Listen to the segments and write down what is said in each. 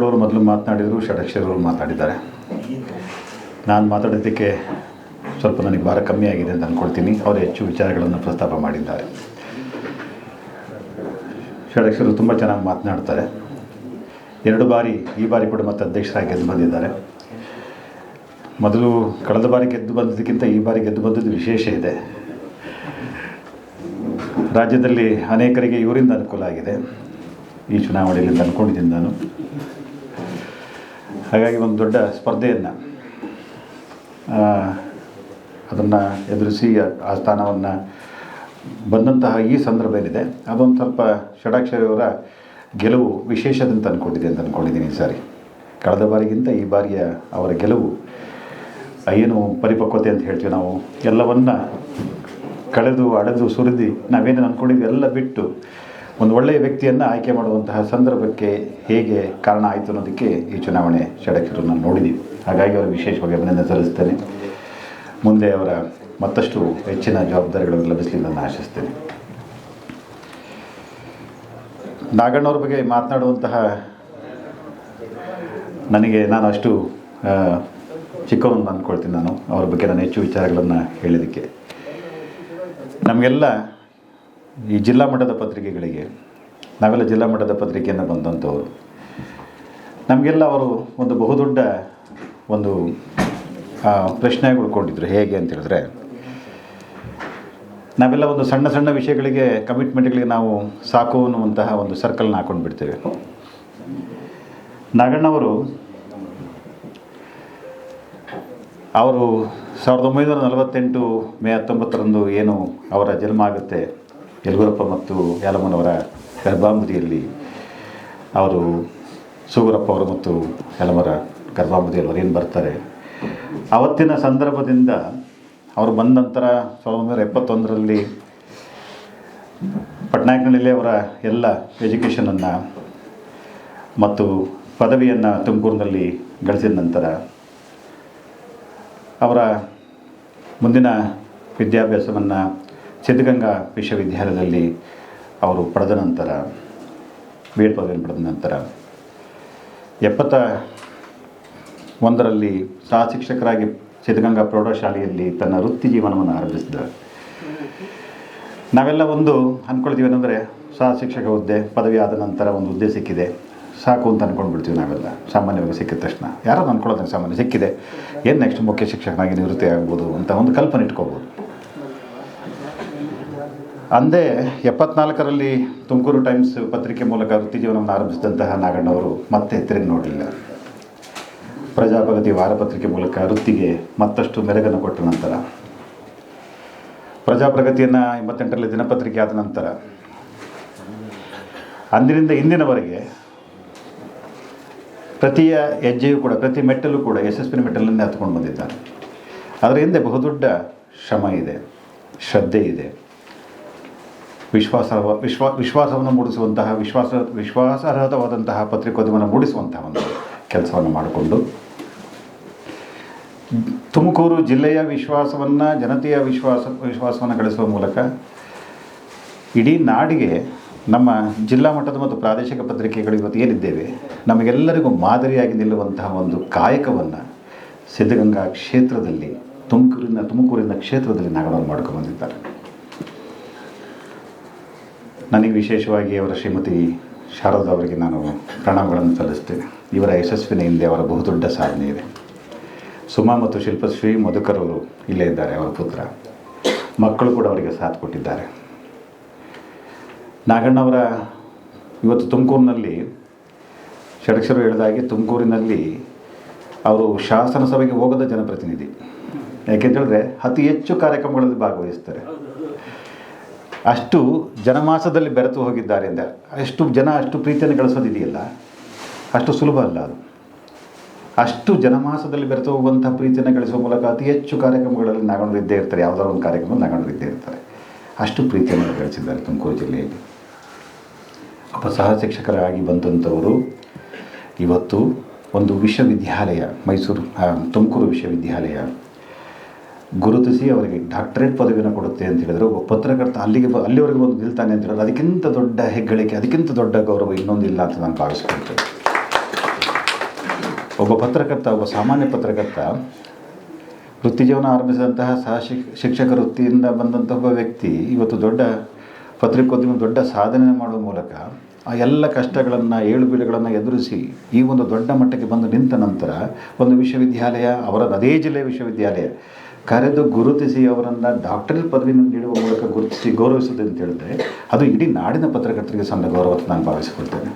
ನಾಗಣ್ಣವರು ಮೊದಲು ಮಾತನಾಡಿದರು ಷಡಕ್ಷರವರು ಮಾತಾಡಿದ್ದಾರೆ ನಾನು ಮಾತಾಡೋದಕ್ಕೆ ಸ್ವಲ್ಪ ನನಗೆ ಭಾರ ಕಮ್ಮಿ ಆಗಿದೆ ಅಂತ ಅಂದ್ಕೊಳ್ತೀನಿ ಅವರು ಹೆಚ್ಚು ವಿಚಾರಗಳನ್ನು ಪ್ರಸ್ತಾಪ ಮಾಡಿದ್ದಾರೆ. ಷಡಕ್ಷರರು ತುಂಬ ಚೆನ್ನಾಗಿ ಮಾತನಾಡ್ತಾರೆ. ಎರಡು ಬಾರಿ, ಈ ಬಾರಿ ಕೂಡ ಮತ್ತೆ ಅಧ್ಯಕ್ಷರಾಗಿ ಗೆದ್ದು ಬಂದಿದ್ದಾರೆ. ಮೊದಲು ಕಳೆದ ಬಾರಿ ಗೆದ್ದು ಬಂದಿದ್ದಕ್ಕಿಂತ ಈ ಬಾರಿ ಗೆದ್ದು ಬಂದದ್ದು ವಿಶೇಷ ಇದೆ. ರಾಜ್ಯದಲ್ಲಿ ಅನೇಕರಿಗೆ ಇವರಿಂದ ಅನುಕೂಲ ಆಗಿದೆ. ಈ ಚುನಾವಣೆಯಲ್ಲಿ ಅಂತ ಅಂದ್ಕೊಂಡಿದ್ದೀನಿ ನಾನು. ಹಾಗಾಗಿ ಒಂದು ದೊಡ್ಡ ಸ್ಪರ್ಧೆಯನ್ನು ಅದನ್ನು ಎದುರಿಸಿ ಆ ಸ್ಥಾನವನ್ನು ಬಂದಂತಹ ಈ ಸಂದರ್ಭ ಏನಿದೆ, ಅದೊಂದು ಸ್ವಲ್ಪ ಷಡಾಕ್ಷರಿಯವರ ಗೆಲುವು ವಿಶೇಷದಂತ ಅಂದ್ಕೊಂಡಿದೆ ಅಂತ ಅಂದ್ಕೊಂಡಿದ್ದೀನಿ ಈ ಸಾರಿ. ಕಳೆದ ಬಾರಿಗಿಂತ ಈ ಬಾರಿಯ ಅವರ ಗೆಲುವು ಏನು ಪರಿಪಕ್ವತೆ ಅಂತ ಹೇಳ್ತೀವಿ ನಾವು, ಎಲ್ಲವನ್ನು ಕಳೆದು ಅಡೆದು ಸುರಿದು ನಾವೇನು ಅಂದ್ಕೊಂಡಿದ್ವಿ ಎಲ್ಲ ಬಿಟ್ಟು ಒಂದು ಒಳ್ಳೆಯ ವ್ಯಕ್ತಿಯನ್ನು ಆಯ್ಕೆ ಮಾಡುವಂತಹ ಸಂದರ್ಭಕ್ಕೆ ಹೇಗೆ ಕಾರಣ ಆಯಿತು ಅನ್ನೋದಕ್ಕೆ ಈ ಚುನಾವಣೆ ಷಡಕ್ಷರು ನಾನು ನೋಡಿದ್ದೀವಿ ಹಾಗಾಗಿ ಅವರು ವಿಶೇಷವಾಗಿ ಅಭಿನಂದನೆ ಸಲ್ಲಿಸ್ತೇನೆ. ಮುಂದೆ ಅವರ ಮತ್ತಷ್ಟು ಹೆಚ್ಚಿನ ಜವಾಬ್ದಾರಿಗಳನ್ನು ಲಭಿಸಲಿ ನಾನು ಆಶಿಸ್ತೇನೆ. ನಾಗಣ್ಣವ್ರ ಬಗ್ಗೆ ಮಾತನಾಡುವಂತಹ ನನಗೆ ನಾನು ಅಷ್ಟು ಚಿಕ್ಕವನು ಅಂದ್ಕೊಳ್ತೀನಿ ನಾನು. ಅವ್ರ ಬಗ್ಗೆ ನಾನು ಹೆಚ್ಚು ವಿಚಾರಗಳನ್ನು ಹೇಳಿದ್ದಕ್ಕೆ. ನಮಗೆಲ್ಲ ಈ ಜಿಲ್ಲಾ ಮಟ್ಟದ ಪತ್ರಿಕೆಗಳಿಗೆ, ನಾವೆಲ್ಲ ಜಿಲ್ಲಾ ಮಟ್ಟದ ಪತ್ರಿಕೆಯನ್ನು ಬಂದಂಥವ್ರು. ನಮಗೆಲ್ಲ ಅವರು ಒಂದು ಬಹುದೊಡ್ಡ ಒಂದು ಪ್ರಶ್ನೆ ಉಳ್ಕೊಂಡಿದ್ರು. ಹೇಗೆ ಅಂತ ಹೇಳಿದ್ರೆ, ನಾವೆಲ್ಲ ಒಂದು ಸಣ್ಣ ಸಣ್ಣ ವಿಷಯಗಳಿಗೆ ಕಮಿಟ್ಮೆಂಟ್ಗಳಿಗೆ ನಾವು ಸಾಕು ಅನ್ನುವಂತಹ ಒಂದು ಸರ್ಕಲ್ನ ಹಾಕೊಂಡು ಬಿಡ್ತೇವೆ. ನಾಗಣ್ಣವರು ಅವರು ಸಾವಿರದ ಒಂಬೈನೂರ ನಲವತ್ತೆಂಟು ಮೇ ಹತ್ತೊಂಬತ್ತರಂದು ಏನು ಅವರ ಜನ್ಮ ಆಗುತ್ತೆ ಯಲಗುರಪ್ಪ ಮತ್ತು ಯಾಲಮ್ಮನವರ ಗರ್ಭಾಂಬುದಿಯಲ್ಲಿ ಅವರು ಸೂಗರಪ್ಪ ಅವರು ಮತ್ತು ಯಲಮರ ಗರ್ಭಾಂಬುದಿಯಲ್ಲಿ ಅವರು ಏನು ಬರ್ತಾರೆ. ಅವತ್ತಿನ ಸಂದರ್ಭದಿಂದ ಅವರು ಬಂದ ನಂತರ ಸಾವಿರದ ಒಂಬೈನೂರ ಎಪ್ಪತ್ತೊಂದರಲ್ಲಿ ಪಟ್ನಾಯಕನಲ್ಲೇ ಅವರ ಎಲ್ಲ ಎಜುಕೇಷನನ್ನು ಮತ್ತು ಪದವಿಯನ್ನು ತುಮಕೂರಿನಲ್ಲಿ ಗಳಿಸಿದ ನಂತರ ಅವರ ಮುಂದಿನ ವಿದ್ಯಾಭ್ಯಾಸವನ್ನು ಸಿದ್ಧಗಂಗಾ ವಿಶ್ವವಿದ್ಯಾಲಯದಲ್ಲಿ ಅವರು ಪಡೆದ ನಂತರ ಬಿ ಪದವಿಯನ್ನು ಪಡೆದ ನಂತರ ಎಪ್ಪತ್ತ ಒಂದರಲ್ಲಿ ಸಹ ಶಿಕ್ಷಕರಾಗಿ ಸಿದ್ಧಗಂಗಾ ಪ್ರೌಢಶಾಲೆಯಲ್ಲಿ ತನ್ನ ವೃತ್ತಿ ಜೀವನವನ್ನು ಆರಂಭಿಸಿದ್ದಾರೆ ನಾವೆಲ್ಲ ಒಂದು ಅಂದ್ಕೊಳ್ತೀವಿ ಏನಂದರೆ, ಸಹ ಶಿಕ್ಷಕ ಹುದ್ದೆ, ಪದವಿ ಆದ ನಂತರ ಒಂದು ಹುದ್ದೆ ಸಿಕ್ಕಿದೆ. ಸಾಕು ಅಂತ ಅಂದ್ಕೊಂಡ್ಬಿಡ್ತೀವಿ ನಾವೆಲ್ಲ. ಸಾಮಾನ್ಯವಾಗಿ ಸಿಕ್ಕಿದ ತಕ್ಷಣ. ಯಾರೋ ಅಂದ್ಕೊಳ್ಳೋದು ಸಾಮಾನ್ಯ ಸಿಕ್ಕಿದೆ. ಏನು ನೆಕ್ಸ್ಟ್ ಮುಖ್ಯ ಶಿಕ್ಷಕನಾಗಿ ನಿವೃತ್ತಿ ಆಗ್ಬೋದು ಅಂತ ಒಂದು ಕಲ್ಪನೆ ಇಟ್ಕೋಬೋದು ಅಂದೇ ಎಪ್ಪತ್ನಾಲ್ಕರಲ್ಲಿ ತುಮಕೂರು ಟೈಮ್ಸ್ ಪತ್ರಿಕೆ ಮೂಲಕ ವೃತ್ತಿ ಜೀವನವನ್ನು ಆರಂಭಿಸಿದಂತಹ ನಾಗಣ್ಣವರು ಮತ್ತೆ ತಿರುಗಿ ನೋಡಲಿಲ್ಲ ಪ್ರಜಾಪ್ರಗತಿ ವಾರಪತ್ರಿಕೆ ಮೂಲಕ ವೃತ್ತಿಗೆ ಮತ್ತಷ್ಟು ಮೆರಗನ್ನು ಕೊಟ್ಟ ನಂತರ. ಪ್ರಜಾಪ್ರಗತಿಯನ್ನು ಎಂಬತ್ತೆಂಟರಲ್ಲಿ ದಿನಪತ್ರಿಕೆ ಆದ ನಂತರ. ಅಂದಿನಿಂದ ಇಂದಿನವರೆಗೆ ಪ್ರತಿಯ ಹೆಜ್ಜೆಯೂ ಕೂಡ, ಪ್ರತಿ ಮೆಟ್ಟಲು ಕೂಡ ಯಶಸ್ವಿನ ಮೆಟ್ಟಲನ್ನೇ ಹತ್ಕೊಂಡು ಬಂದಿದ್ದಾರೆ. ಅದರ ಹಿಂದೆ ಬಹುದೊಡ್ಡ ಶ್ರಮ ಇದೆ, ಶ್ರದ್ಧೆ ಇದೆ. ವಿಶ್ವಾಸ ವಿಶ್ವಾ ವಿಶ್ವಾಸವನ್ನು ಮೂಡಿಸುವಂತಹ, ವಿಶ್ವಾಸ ವಿಶ್ವಾಸಾರ್ಹತವಾದಂತಹ ಪತ್ರಿಕೋದ್ಯಮವನ್ನು ಮೂಡಿಸುವಂತಹ ಒಂದು ಕೆಲಸವನ್ನು ಮಾಡಿಕೊಂಡು ತುಮಕೂರು ಜಿಲ್ಲೆಯ ವಿಶ್ವಾಸವನ್ನು, ಜನತೆಯ ವಿಶ್ವಾಸ ವಿಶ್ವಾಸವನ್ನು ಗಳಿಸುವ ಮೂಲಕ ಇಡೀ ನಾಡಿಗೆ ನಮ್ಮ ಜಿಲ್ಲಾ ಮಟ್ಟದ ಮತ್ತು ಪ್ರಾದೇಶಿಕ ಪತ್ರಿಕೆಗಳು ಇವತ್ತು ಏನಿದ್ದೇವೆ, ನಮಗೆಲ್ಲರಿಗೂ ಮಾದರಿಯಾಗಿ ನಿಲ್ಲುವಂತಹ ಒಂದು ಕಾಯಕವನ್ನು ಸಿದ್ಧಗಂಗಾ ಕ್ಷೇತ್ರದಲ್ಲಿ ತುಮಕೂರಿನ ತುಮಕೂರಿನ ಕ್ಷೇತ್ರದಲ್ಲಿ ನಾಗರವರು ಮಾಡ್ಕೊಂಡು ಬಂದಿದ್ದಾರೆ. ನನಗೆ ವಿಶೇಷವಾಗಿ ಅವರ ಶ್ರೀಮತಿ ಶಾರದಾ ಅವರಿಗೆ ನಾನು ಪ್ರಣಾಮಗಳನ್ನು ಸಲ್ಲಿಸ್ತೇನೆ ಇವರ ಯಶಸ್ವಿನ ಹಿಂದೆ ಅವರ ಬಹುದೊಡ್ಡ ಸಾಧನೆ ಇದೆ. ಸುಮಾ ಮತ್ತು ಶಿಲ್ಪಶ್ರೀ ಮಧುಕರ್ ಅವರು ಇಲ್ಲೇ ಇದ್ದಾರೆ, ಅವರ ಪುತ್ರ. ಮಕ್ಕಳು ಕೂಡ ಅವರಿಗೆ ಸಾಥ್ ಕೊಟ್ಟಿದ್ದಾರೆ. ನಾಗಣ್ಣವರ ಇವತ್ತು ತುಮಕೂರಿನಲ್ಲಿ ಷಡಕ್ಷರು ಹೇಳಿದಾಗೆ ತುಮಕೂರಿನಲ್ಲಿ ಅವರು ಶಾಸನ ಸಭೆಗೆ ಹೋಗದ ಜನಪ್ರತಿನಿಧಿ. ಯಾಕೆಂತೇಳಿದ್ರೆ ಅತಿ ಹೆಚ್ಚು ಕಾರ್ಯಕ್ರಮಗಳಲ್ಲಿ ಭಾಗವಹಿಸ್ತಾರೆ. ಅಷ್ಟು ಜನಮಾಸದಲ್ಲಿ ಬೆರೆತು ಹೋಗಿದ್ದಾರೆ ಅಂದರೆ ಅಷ್ಟು ಜನ ಅಷ್ಟು ಪ್ರೀತಿಯನ್ನು ಗಳಿಸೋದಿದೆಯಲ್ಲ? ಅಷ್ಟು ಸುಲಭ ಅಲ್ಲ ಅದು. ಅಷ್ಟು ಜನಮಾಸದಲ್ಲಿ ಬೆರೆತು ಹೋಗುವಂಥ ಪ್ರೀತಿಯನ್ನು ಗಳಿಸುವ ಮೂಲಕ ಅತಿ ಹೆಚ್ಚು ಕಾರ್ಯಕ್ರಮಗಳಲ್ಲಿ ನಾಗಣ್ಣರು ಇದ್ದೇ ಇರ್ತಾರೆ. ಯಾವುದಾದ್ರು ಒಂದು ಕಾರ್ಯಕ್ರಮ ನಾಗಣ್ಣರು ಇದ್ದೇ ಇರ್ತಾರೆ. ಅಷ್ಟು ಪ್ರೀತಿಯನ್ನು ಗಳಿಸಿದ್ದಾರೆ ತುಮಕೂರು ಜಿಲ್ಲೆಯಲ್ಲಿ. ಒಬ್ಬ ಸಹ ಶಿಕ್ಷಕರಾಗಿ ಬಂದಂಥವರು ಇವತ್ತು ಒಂದು ವಿಶ್ವವಿದ್ಯಾಲಯ, ಮೈಸೂರು ತುಮಕೂರು ವಿಶ್ವವಿದ್ಯಾಲಯ ಗುರುತಿಸಿ ಅವರಿಗೆ ಡಾಕ್ಟರೇಟ್ ಪದವಿಯನ್ನು ಕೊಡುತ್ತೆ ಅಂತ ಹೇಳಿದ್ರು. ಒಬ್ಬ ಪತ್ರಕರ್ತ ಅಲ್ಲಿಗೆ ಅಲ್ಲಿವರೆಗೆ ಒಂದು ನಿಲ್ತಾನೆ ಅಂತ ಹೇಳಿದ್ರೆ. ಅದಕ್ಕಿಂತ ದೊಡ್ಡ ಹೆಗ್ಗಳಿಕೆ, ಅದಕ್ಕಿಂತ ದೊಡ್ಡ ಗೌರವ ಇನ್ನೊಂದಿಲ್ಲ ಅಂತ ನಾನು ಭಾವಿಸ್ಕೊಳ್ತೇನೆ ಒಬ್ಬ ಪತ್ರಕರ್ತ, ಒಬ್ಬ ಸಾಮಾನ್ಯ ಪತ್ರಕರ್ತ ವೃತ್ತಿ ಜೀವನ ಆರಂಭಿಸಿದಂತಹ ಸಹ ಶಿಕ್ ಶಿಕ್ಷಕ ವೃತ್ತಿಯಿಂದ ಬಂದಂಥ ಒಬ್ಬ ವ್ಯಕ್ತಿ ಇವತ್ತು ದೊಡ್ಡ ಪತ್ರಿಕೋದ್ಯಮ, ದೊಡ್ಡ ಸಾಧನೆ ಮಾಡುವ ಮೂಲಕ ಆ ಎಲ್ಲ ಕಷ್ಟಗಳನ್ನು, ಏಳು ಬೀಳುಗಳನ್ನು ಎದುರಿಸಿ ಈ ಒಂದು ದೊಡ್ಡ ಮಟ್ಟಕ್ಕೆ ಬಂದು ನಿಂತ ನಂತರ ಒಂದು ವಿಶ್ವವಿದ್ಯಾಲಯ, ಅವರ ಅದೇ ಜಿಲ್ಲೆಯ ವಿಶ್ವವಿದ್ಯಾಲಯ ಕರೆದು ಗುರುತಿಸಿ ಅವರನ್ನು ಡಾಕ್ಟರೇಟ್ ಪದವಿ ನೀಡುವ ಮೂಲಕ ಗುರುತಿಸಿ ಗೌರವಿಸುತ್ತೆ ಅಂತ ಹೇಳಿದ್ರೆ, ಅದು ಇಡೀ ನಾಡಿನ ಪತ್ರಕರ್ತರಿಗೆ ಸಂದ ಗೌರವ ಅಂತ ನಾನು ಭಾವಿಸಿಕೊಳ್ತೇನೆ.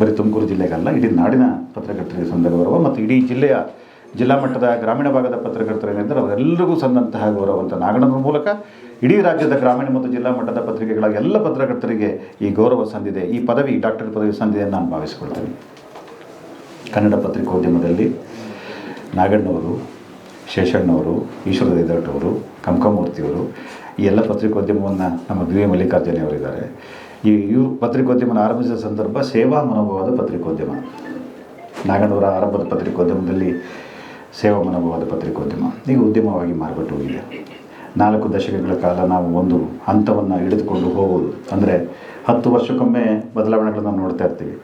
ಬರೀ ತುಮಕೂರು ಜಿಲ್ಲೆಗಲ್ಲ, ಇಡೀ ನಾಡಿನ ಪತ್ರಕರ್ತರಿಗೆ ಸಂದ ಗೌರವ ಮತ್ತು ಇಡೀ ಜಿಲ್ಲೆಯ ಜಿಲ್ಲಾ ಮಟ್ಟದ ಗ್ರಾಮೀಣ ಭಾಗದ ಪತ್ರಕರ್ತರೇನಿದ್ದರೆ ಅವರೆಲ್ಲರಿಗೂ ಸಂದಂತಹ ಗೌರವ ಅಂತ ನಾಗಣ್ಣನ ಮೂಲಕ ಇಡೀ ರಾಜ್ಯದ ಗ್ರಾಮೀಣ ಮತ್ತು ಜಿಲ್ಲಾ ಮಟ್ಟದ ಪತ್ರಿಕೆಗಳ ಎಲ್ಲ ಪತ್ರಕರ್ತರಿಗೆ ಈ ಗೌರವ ಸಂದಿದೆ, ಈ ಪದವಿ ಡಾಕ್ಟರ್ ಪದವಿ ಸಂದಿದೆ ನಾನು ಭಾವಿಸಿಕೊಳ್ತೇನೆ. ಕನ್ನಡ ಪತ್ರಿಕೋದ್ಯಮದಲ್ಲಿ ನಾಗಣ್ಣವರು ಶೇಷಣ್ಣವರು, ಈಶ್ವರ ದೇದಟ್ಟವರು ಕಂಕಮೂರ್ತಿಯವರು ಈ ಎಲ್ಲ ಪತ್ರಿಕೋದ್ಯಮವನ್ನು ನಮ್ಮ ಬಿ ವಿ ಮಲ್ಲಿಕಾರ್ಜುನ ಅವರಿದ್ದಾರೆ ಈ ಇವರು ಪತ್ರಿಕೋದ್ಯಮನ ಆರಂಭಿಸಿದ ಸಂದರ್ಭ ಸೇವಾ ಮನೋಭಾವದ ಪತ್ರಿಕೋದ್ಯಮ. ನಾಗಣ್ಣವರ ಆರಂಭದ ಪತ್ರಿಕೋದ್ಯಮದಲ್ಲಿ ಸೇವಾ ಮನೋಭಾವದ ಪತ್ರಿಕೋದ್ಯಮ. ಈಗ ಉದ್ಯಮವಾಗಿ ಮಾರ್ಪಟ್ಟು ಹೋಗಿದೆ. ನಾಲ್ಕು ದಶಕಗಳ ಕಾಲ ನಾವು ಒಂದು ಹಂತವನ್ನು ಹಿಡಿದುಕೊಂಡು ಹೋಗುವುದು ಅಂದರೆ ಹತ್ತು ವರ್ಷಕ್ಕೊಮ್ಮೆ ಬದಲಾವಣೆಗಳನ್ನು ನೋಡ್ತಾ ಇರ್ತೀವಿ.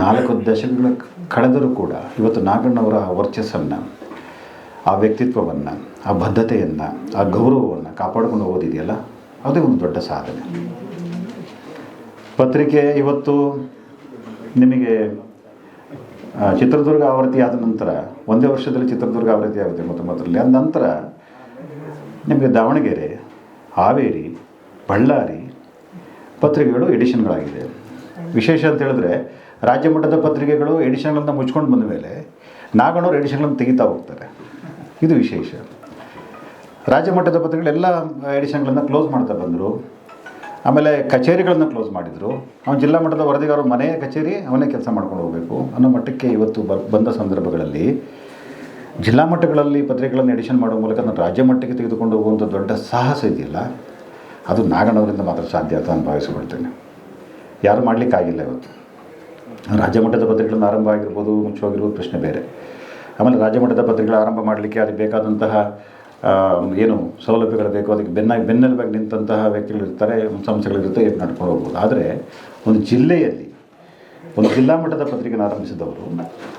ನಾಲ್ಕು ದಶಕಗಳ ಕಳೆದರೂ ಕೂಡ ಇವತ್ತು ನಾಗಣ್ಣವರ ವರ್ಚಸ್ಸನ್ನು ಆ ವ್ಯಕ್ತಿತ್ವವನ್ನು, ಆ ಬದ್ಧತೆಯನ್ನು, ಆ ಗೌರವವನ್ನು ಕಾಪಾಡಿಕೊಂಡು ಹೋಗೋದಿದೆಯಲ್ಲ ಅದೇ ಒಂದು ದೊಡ್ಡ ಸಾಧನೆ. ಪತ್ರಿಕೆ ಇವತ್ತು ನಿಮಗೆ ಚಿತ್ರದುರ್ಗ ಆವೃತ್ತಿ ಆದ ನಂತರ, ಒಂದೇ ವರ್ಷದಲ್ಲಿ ಚಿತ್ರದುರ್ಗ ಆವೃತ್ತಿ ಆಗುತ್ತೆ ಮೊತ್ತೊಂಬತ್ತರಲ್ಲಿ ಆದ ನಂತರ ನಿಮಗೆ ದಾವಣಗೆರೆ, ಹಾವೇರಿ, ಬಳ್ಳಾರಿ ಪತ್ರಿಕೆಗಳು ಎಡಿಷನ್ಗಳಾಗಿದೆ. ವಿಶೇಷ ಅಂತ ಹೇಳಿದ್ರೆ ರಾಜ್ಯ ಮಟ್ಟದ ಪತ್ರಿಕೆಗಳು ಎಡಿಷನ್ಗಳನ್ನ ಮುಚ್ಕೊಂಡು ಬಂದ ಮೇಲೆ ನಾಗಣ್ಣವ್ರು ಎಡಿಷನ್ಗಳನ್ನು ತೆಗಿತಾ ಹೋಗ್ತಾರೆ. ಇದು ವಿಶೇಷ. ರಾಜ್ಯ ಮಟ್ಟದ ಪತ್ರಿಕೆಗಳೆಲ್ಲ ಎಡಿಷನ್ಗಳನ್ನು ಕ್ಲೋಸ್ ಮಾಡ್ತಾ ಬಂದರು. ಆಮೇಲೆ ಕಚೇರಿಗಳನ್ನು ಕ್ಲೋಸ್ ಮಾಡಿದರು. ಅವನು ಜಿಲ್ಲಾ ಮಟ್ಟದ ವರದಿಗಾರ ಮನೆಯ ಕಚೇರಿ ಅವನೇ ಕೆಲಸ ಮಾಡ್ಕೊಂಡು ಹೋಗಬೇಕು. ಅನ್ನೋ ಮಟ್ಟಕ್ಕೆ ಇವತ್ತು ಬಂದ ಸಂದರ್ಭಗಳಲ್ಲಿ ಜಿಲ್ಲಾ ಮಟ್ಟಗಳಲ್ಲಿ ಪತ್ರಿಕೆಗಳನ್ನು ಎಡಿಷನ್ ಮಾಡುವ ಮೂಲಕ ನಾನು ರಾಜ್ಯ ಮಟ್ಟಕ್ಕೆ ತೆಗೆದುಕೊಂಡು ಹೋಗುವಂಥ ದೊಡ್ಡ ಸಾಹಸ ಇದೆಯಲ್ಲ, ಅದು ನಾಗಣ್ಣವರಿಂದ ಮಾತ್ರ ಸಾಧ್ಯ ಅಂತ ನಾನು ಭಾವಿಸಿಕೊಳ್ತೇನೆ. ಯಾರು ಮಾಡಲಿಕ್ಕಾಗಿಲ್ಲ ಇವತ್ತು. ರಾಜ್ಯ ಮಟ್ಟದ ಪತ್ರಿಕೆಗಳನ್ನು ಆರಂಭ ಆಗಿರ್ಬೋದು ಮುಚ್ಚೋಗಿರ್ಬೋದು ಪ್ರಶ್ನೆ ಬೇರೆ. ಆಮೇಲೆ ರಾಜ್ಯ ಮಟ್ಟದ ಪತ್ರಿಕೆಗಳು ಆರಂಭ ಮಾಡಲಿಕ್ಕೆ ಅದಕ್ಕೆ ಬೇಕಾದಂತಹ ಏನು ಸೌಲಭ್ಯಗಳು ಬೇಕು, ಅದಕ್ಕೆ ಬೆನ್ನ, ಬೆನ್ನೆಲುಬಾಗಿ ನಿಂತಹ ವ್ಯಕ್ತಿಗಳಿರ್ತಾರೆ ಸಂಸ್ಥೆಗಳಿರುತ್ತೆ ಇದು ನಡ್ಕೊಂಡು ಹೋಗ್ಬೋದು. ಆದರೆ ಒಂದು ಜಿಲ್ಲೆಯಲ್ಲಿ ಒಂದು ಜಿಲ್ಲಾ ಮಟ್ಟದ ಪತ್ರಿಕೆನ ಆರಂಭಿಸಿದವರು,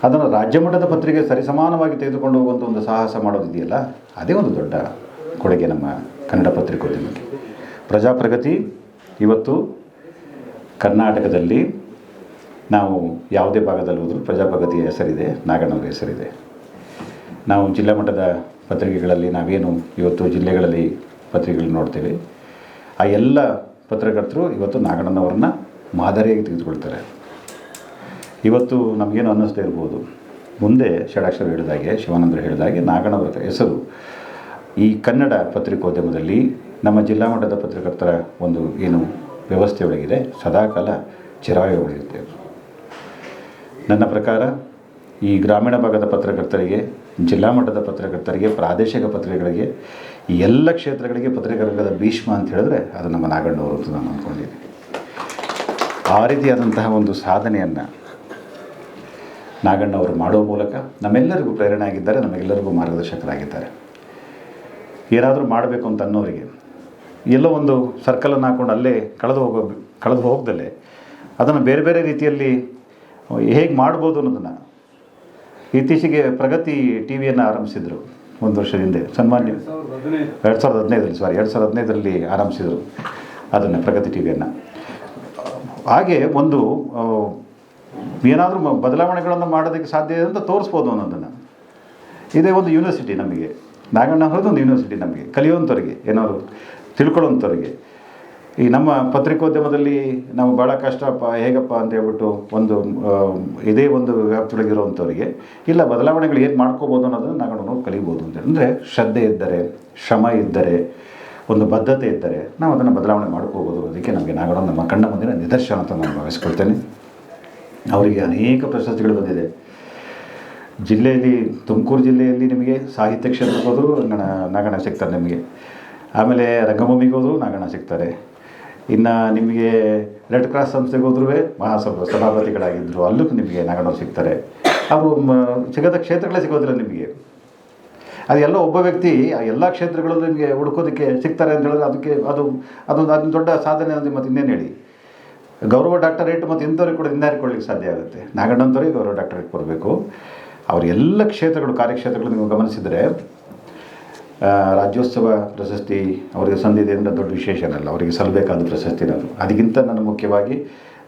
ಅದನ್ನು ರಾಜ್ಯ ಮಟ್ಟದ ಪತ್ರಿಕೆ ಸರಿಸಮಾನವಾಗಿ ತೆಗೆದುಕೊಂಡು ಹೋಗುವಂಥ ಒಂದು ಸಾಹಸ ಮಾಡೋದಿದೆಯಲ್ಲ, ಅದೇ ಒಂದು ದೊಡ್ಡ ಕೊಡುಗೆ ನಮ್ಮ ಕನ್ನಡ ಪತ್ರಿಕೋದ್ಯಮಕ್ಕೆ. ಪ್ರಜಾಪ್ರಗತಿ, ಇವತ್ತು ಕರ್ನಾಟಕದಲ್ಲಿ ನಾವು ಯಾವುದೇ ಭಾಗದಲ್ಲಿ ಹೋದರೂ ಪ್ರಜಾಪ್ರಗತಿಯ ಹೆಸರಿದೆ, ನಾಗಣ್ಣವರ ಹೆಸರಿದೆ. ನಾವು ಜಿಲ್ಲಾ ಮಟ್ಟದ ಪತ್ರಿಕೆಗಳಲ್ಲಿ ನಾವೇನು ಇವತ್ತು ಜಿಲ್ಲೆಗಳಲ್ಲಿ ಪತ್ರಿಕೆಗಳು ನೋಡ್ತೇವೆ, ಆ ಎಲ್ಲ ಪತ್ರಕರ್ತರು ಇವತ್ತು ನಾಗಣ್ಣನವ್ರನ್ನ ಮಾದರಿಯಾಗಿ ತೆಗೆದುಕೊಳ್ತಾರೆ. ಇವತ್ತು ನಮಗೇನು ಅನ್ನಿಸ್ತಾ ಇರ್ಬೋದು, ಮುಂದೆ ಷಡಾಕ್ಷರ ಹೇಳಿದಾಗೆ, ಶಿವಾನಂದರು ಹೇಳಿದಾಗೆ ನಾಗಣ್ಣವರ ಹೆಸರು ಈ ಕನ್ನಡ ಪತ್ರಿಕೋದ್ಯಮದಲ್ಲಿ ನಮ್ಮ ಜಿಲ್ಲಾ ಮಟ್ಟದ ಪತ್ರಕರ್ತರ ಒಂದು ಏನು ವ್ಯವಸ್ಥೆ ಒಳಗಿದೆ, ಸದಾಕಾಲ ಚಿರಾಯ ಉಳಿಯುತ್ತೆ ನನ್ನ ಪ್ರಕಾರ ಈ ಗ್ರಾಮೀಣ ಭಾಗದ ಪತ್ರಕರ್ತರಿಗೆ ಜಿಲ್ಲಾ ಮಟ್ಟದ ಪತ್ರಕರ್ತರಿಗೆ ಪ್ರಾದೇಶಿಕ ಪತ್ರಿಕೆಗಳಿಗೆ ಎಲ್ಲ ಕ್ಷೇತ್ರಗಳಿಗೆ ಪತ್ರಿಕರ್ಗದ ಭೀಷ್ಮ ಅಂತ ಹೇಳಿದ್ರೆ ಅದು ನಮ್ಮ ನಾಗಣ್ಣವರು ಅಂತ ನಾನು ಅಂದ್ಕೊಂಡಿದ್ದೀನಿ. ಆ ರೀತಿಯಾದಂತಹ ಒಂದು ಸಾಧನೆಯನ್ನು ನಾಗಣ್ಣವರು ಮಾಡುವ ಮೂಲಕ ನಮ್ಮೆಲ್ಲರಿಗೂ ಪ್ರೇರಣೆ ಆಗಿದ್ದಾರೆ ನಮಗೆಲ್ಲರಿಗೂ ಮಾರ್ಗದರ್ಶಕರಾಗಿದ್ದಾರೆ. ಏನಾದರೂ ಮಾಡಬೇಕು ಅಂತ ಅನ್ನೋರಿಗೆ ಎಲ್ಲೋ ಒಂದು ಸರ್ಕಲನ್ನು ಹಾಕೊಂಡು ಅಲ್ಲೇ ಕಳೆದು ಹೋಗೋ, ಕಳೆದು ಹೋಗ್ದಲ್ಲೇ ಅದನ್ನು ಬೇರೆ ಬೇರೆ ರೀತಿಯಲ್ಲಿ ಹೇಗೆ ಮಾಡ್ಬೋದು ಅನ್ನೋದನ್ನು ಇತ್ತೀಚೆಗೆ ಪ್ರಗತಿ ಟಿ ವಿಯನ್ನು ಆರಂಭಿಸಿದರು. ಒಂದು ವರ್ಷದ ಹಿಂದೆ. ಸನ್ಮಾನ್ಯ ಎರಡು ಸಾವಿರದ ಹದಿನೈದರಲ್ಲಿ ಸಾರಿ ಎರಡು ಸಾವಿರದ ಹದಿನೈದರಲ್ಲಿ ಆರಂಭಿಸಿದರು ಅದನ್ನು, ಪ್ರಗತಿ ಟಿ ವಿಯನ್ನು ಹಾಗೆ ಒಂದು ಏನಾದರೂ ಬದಲಾವಣೆಗಳನ್ನು ಮಾಡೋದಕ್ಕೆ ಸಾಧ್ಯ ಇದೆ ಅಂತ ತೋರಿಸ್ಬೋದು ಅನ್ನೋದನ್ನು. ಇದೇ ಒಂದು ಯೂನಿವರ್ಸಿಟಿ ನಮಗೆ. ನಾಗಣ್ಣ ಅನ್ನೋದು ಒಂದು ಯೂನಿವರ್ಸಿಟಿ ನಮಗೆ. ಕಲಿಯುವಂಥವ್ರಿಗೆ ಏನಾದರೂ ತಿಳ್ಕೊಳ್ಳೋವಂಥವ್ರಿಗೆ ಈ ನಮ್ಮ ಪತ್ರಿಕೋದ್ಯಮದಲ್ಲಿ ನಾವು ಭಾಳ ಕಷ್ಟಪ್ಪ, ಹೇಗಪ್ಪ ಅಂತ ಹೇಳ್ಬಿಟ್ಟು ಒಂದು ಇದೇ ಒಂದು ವ್ಯಾಪ್ತಿಯೊಳಗಿರುವಂಥವ್ರಿಗೆ ಇಲ್ಲ ಬದಲಾವಣೆಗಳು ಏನು ಮಾಡ್ಕೋಬೋದು ಅನ್ನೋದನ್ನು ನಾಗಣ್ಣನವ್ರು ಕಲಿಬೋದು ಅಂತ ಅಂದರೆ ಶ್ರದ್ಧೆ ಇದ್ದರೆ, ಶ್ರಮ ಇದ್ದರೆ, ಒಂದು ಬದ್ಧತೆ ಇದ್ದರೆ ನಾವು ಅದನ್ನು ಬದಲಾವಣೆ ಮಾಡ್ಕೋಬೋದು ಅದಕ್ಕೆ ನಮಗೆ ನಾಗಣ್ಣ ನಮ್ಮ ಕಣ್ಣ ಮುಂದಿನ ನಿದರ್ಶನ ಅಂತ ನಾನು ಭಾವಿಸ್ಕೊಳ್ತೇನೆ. ಅವರಿಗೆ ಅನೇಕ ಪ್ರಶಸ್ತಿಗಳು ಬಂದಿದೆ. ಜಿಲ್ಲೆಯಲ್ಲಿ, ತುಮಕೂರು ಜಿಲ್ಲೆಯಲ್ಲಿ ನಿಮಗೆ ಸಾಹಿತ್ಯ ಕ್ಷೇತ್ರಕ್ಕೆ ಹೋದರೂ ನಾಗಣ ಸಿಗ್ತಾರೆ ನಿಮಗೆ. ಆಮೇಲೆ ರಂಗಭೂಮಿಗೆ ಹೋದರೂ ನಾಗಣ ಸಿಗ್ತಾರೆ. ಇನ್ನು ನಿಮಗೆ ರೆಡ್ ಕ್ರಾಸ್ ಸಂಸ್ಥೆಗೆ ಹೋದ್ರೂ ಮಹಾಸಭಾ ಸಭಾಪತಿಗಳಾಗಿದ್ದರು ಅಲ್ಲೂ ನಿಮಗೆ ನಾಗಣ್ಣವ್ರು ಸಿಗ್ತಾರೆ. ಅವು ಸಿಗದ ಕ್ಷೇತ್ರಗಳೇ ಸಿಗೋದಿಲ್ಲ ನಿಮಗೆ. ಅದೆಲ್ಲ ಒಬ್ಬ ವ್ಯಕ್ತಿ, ಆ ಎಲ್ಲ ಕ್ಷೇತ್ರಗಳಲ್ಲೂ ನಿಮಗೆ ಹುಡುಕೋದಕ್ಕೆ ಸಿಗ್ತಾರೆ ಅಂತ ಹೇಳಿದ್ರೆ ಅದಕ್ಕೆ ಅದು ಅದೊಂದು ಅದೊಂದು ದೊಡ್ಡ ಸಾಧನೆ ಅಂತ ಮತ್ತು ಇನ್ನೇನು ಹೇಳಿ. ಗೌರವ ಡಾಕ್ಟರೇಟ್ ಮತ್ತು ಇಂಥವ್ರಿಗೆ ಕೂಡ ಇನ್ಯಾರಿಗೆ ಕೊಡಲಿಕ್ಕೆ ಸಾಧ್ಯ ಆಗುತ್ತೆ. ನಾಗಣ್ಣಂಥವ್ರಿಗೆ ಗೌರವ ಡಾಕ್ಟರೇಟ್ ಕೊಡಬೇಕು. ಅವರೆಲ್ಲ ಕ್ಷೇತ್ರಗಳು, ಕಾರ್ಯಕ್ಷೇತ್ರಗಳು ನೀವು ಗಮನಿಸಿದರೆ ರಾಜ್ಯೋತ್ಸವ ಪ್ರಶಸ್ತಿ ಅವರಿಗೆ ಸಂದಿದೆ ಅಂದರೆ ದೊಡ್ಡ ವಿಶೇಷ ಏನಲ್ಲ, ಅವರಿಗೆ ಸಲ್ಲಬೇಕಾದ ಪ್ರಶಸ್ತಿ ಅದು. ಅದಕ್ಕಿಂತ ನಾನು ಮುಖ್ಯವಾಗಿ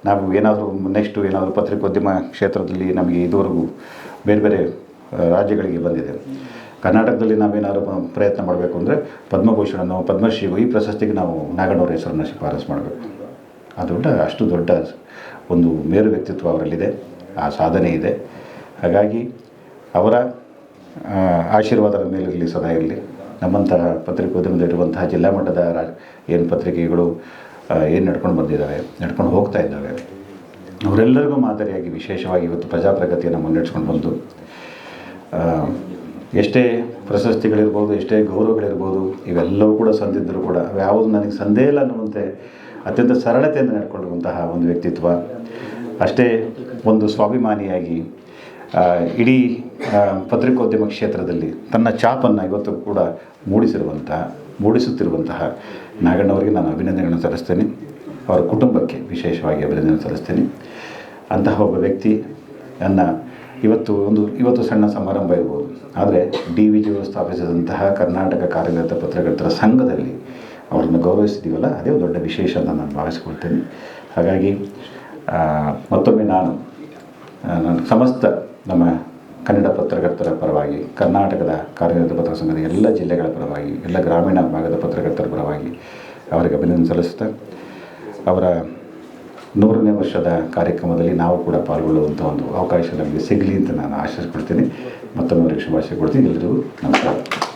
ನಾವು ಏನಾದರೂ ನೆಕ್ಸ್ಟು ಏನಾದರೂ ಪತ್ರಿಕೋದ್ಯಮ ಕ್ಷೇತ್ರದಲ್ಲಿ ನಮಗೆ ಇದುವರೆಗೂ ಬೇರೆ ಬೇರೆ ರಾಜ್ಯಗಳಿಗೆ ಬಂದಿದೆ. ಕರ್ನಾಟಕದಲ್ಲಿ ನಾವೇನಾದ್ರು ಪ್ರಯತ್ನ ಮಾಡಬೇಕು ಅಂದರೆ ಪದ್ಮಭೂಷಣನೋ ಪದ್ಮಶ್ರೀ ಈ ಪ್ರಶಸ್ತಿಗೆ ನಾವು ನಾಗಣ್ಣವರ ಹೆಸರನ್ನು ಶಿಫಾರಸು ಮಾಡಬೇಕು. ಅದು ದೊಡ್ಡ, ಅಷ್ಟು ದೊಡ್ಡ ಒಂದು ಮೇರು ವ್ಯಕ್ತಿತ್ವ ಅವರಲ್ಲಿದೆ, ಆ ಸಾಧನೆ ಇದೆ. ಹಾಗಾಗಿ ಅವರ ಆಶೀರ್ವಾದ ಆಶೀರ್ವಾದದ ಮೇಲಿರಲಿ ಸದಾ ಇರಲಿ. ನಮ್ಮಂತಹ ಪತ್ರಿಕೋದ್ಯಮದಲ್ಲಿರುವಂತಹ ಜಿಲ್ಲಾ ಮಟ್ಟದ ರಾ, ಏನು ಪತ್ರಿಕೆಗಳು ಏನು ನಡ್ಕೊಂಡು ಬಂದಿದ್ದಾವೆ ನಡ್ಕೊಂಡು ಹೋಗ್ತಾ ಇದ್ದಾವೆ, ಅವರೆಲ್ಲರಿಗೂ ಮಾದರಿಯಾಗಿ ವಿಶೇಷವಾಗಿ ಇವತ್ತು ಪ್ರಜಾಪ್ರಗತಿಯನ್ನು ಮುನ್ನಡೆಸ್ಕೊಂಡು ಬಂದು ಎಷ್ಟೇ ಪ್ರಶಸ್ತಿಗಳಿರ್ಬೋದು, ಎಷ್ಟೇ ಗೌರವಗಳಿರ್ಬೋದು, ಇವೆಲ್ಲವೂ ಕೂಡ ಸಂದಿದ್ದರೂ ಕೂಡ ಯಾವುದು ನನಗೆ ಸಂದೇ ಇಲ್ಲ ಅನ್ನುವಂತೆ ಅತ್ಯಂತ ಸರಳತೆಯಿಂದ ನಡ್ಕೊಳ್ಳುವಂತಹ ಒಂದು ವ್ಯಕ್ತಿತ್ವ, ಅಷ್ಟೇ ಒಂದು ಸ್ವಾಭಿಮಾನಿಯಾಗಿ ಇಡೀ ಪತ್ರಿಕೋದ್ಯಮ ಕ್ಷೇತ್ರದಲ್ಲಿ ತನ್ನ ಛಾಪನ್ನು ಇವತ್ತು ಕೂಡ ಮೂಡಿಸಿರುವಂತಹ, ಮೂಡಿಸುತ್ತಿರುವಂತಹ ನಾಗಣ್ಣವರಿಗೆ ನಾನು ಅಭಿನಂದನೆಗಳನ್ನು ಸಲ್ಲಿಸ್ತೇನೆ. ಅವರ ಕುಟುಂಬಕ್ಕೆ ವಿಶೇಷವಾಗಿ ಅಭಿನಂದನೆ ಸಲ್ಲಿಸ್ತೇನೆ. ಅಂತಹ ಒಬ್ಬ ವ್ಯಕ್ತಿ ನನ್ನ ಇವತ್ತು ಒಂದು, ಇವತ್ತು ಸಣ್ಣ ಸಮಾರಂಭ ಇರ್ಬೋದು. ಆದರೆ ಡಿ ವಿ ಜಿ ಸ್ಥಾಪಿಸಿದಂತಹ ಕರ್ನಾಟಕ ಕಾರ್ಯನಿರತ ಪತ್ರಕರ್ತರ ಸಂಘದಲ್ಲಿ ಅವರನ್ನು ಗೌರವಿಸಿದ್ದೀವಲ್ಲ ಅದೇ ದೊಡ್ಡ ವಿಶೇಷ ಅಂತ ನಾನು ಭಾವಿಸ್ಕೊಳ್ತೇನೆ. ಹಾಗಾಗಿ ಮತ್ತೊಮ್ಮೆ ನಾನು ನನ್ನ ನಾನು ಸಮಸ್ತ ನಮ್ಮ ಕನ್ನಡ ಪತ್ರಕರ್ತರ ಪರವಾಗಿ, ಕರ್ನಾಟಕದ ಕಾರ್ಯನಿರತ ಪತ್ರ ಸಂಘದ ಎಲ್ಲ ಜಿಲ್ಲೆಗಳ ಪರವಾಗಿ, ಎಲ್ಲ ಗ್ರಾಮೀಣ ಭಾಗದ ಪತ್ರಕರ್ತರ ಪರವಾಗಿ ಅವರಿಗೆ ಅಭಿನಂದನೆ ಸಲ್ಲಿಸ್ತಾ ಅವರ ನೂರನೇ ವರ್ಷದ ಕಾರ್ಯಕ್ರಮದಲ್ಲಿ ನಾವು ಕೂಡ ಪಾಲ್ಗೊಳ್ಳುವಂಥ ಒಂದು ಅವಕಾಶ ನಮಗೆ ಸಿಗಲಿ ಅಂತ ನಾನು ಆಶಿಸ್ಕೊಳ್ತೀನಿ. ಮತ್ತೊಮ್ಮೆ ಅವರಿಗೆ ಶುಭಾಶಯ ಕೊಡ್ತೀನಿ. ಎಲ್ಲರಿಗೂ ನಮಸ್ಕಾರ.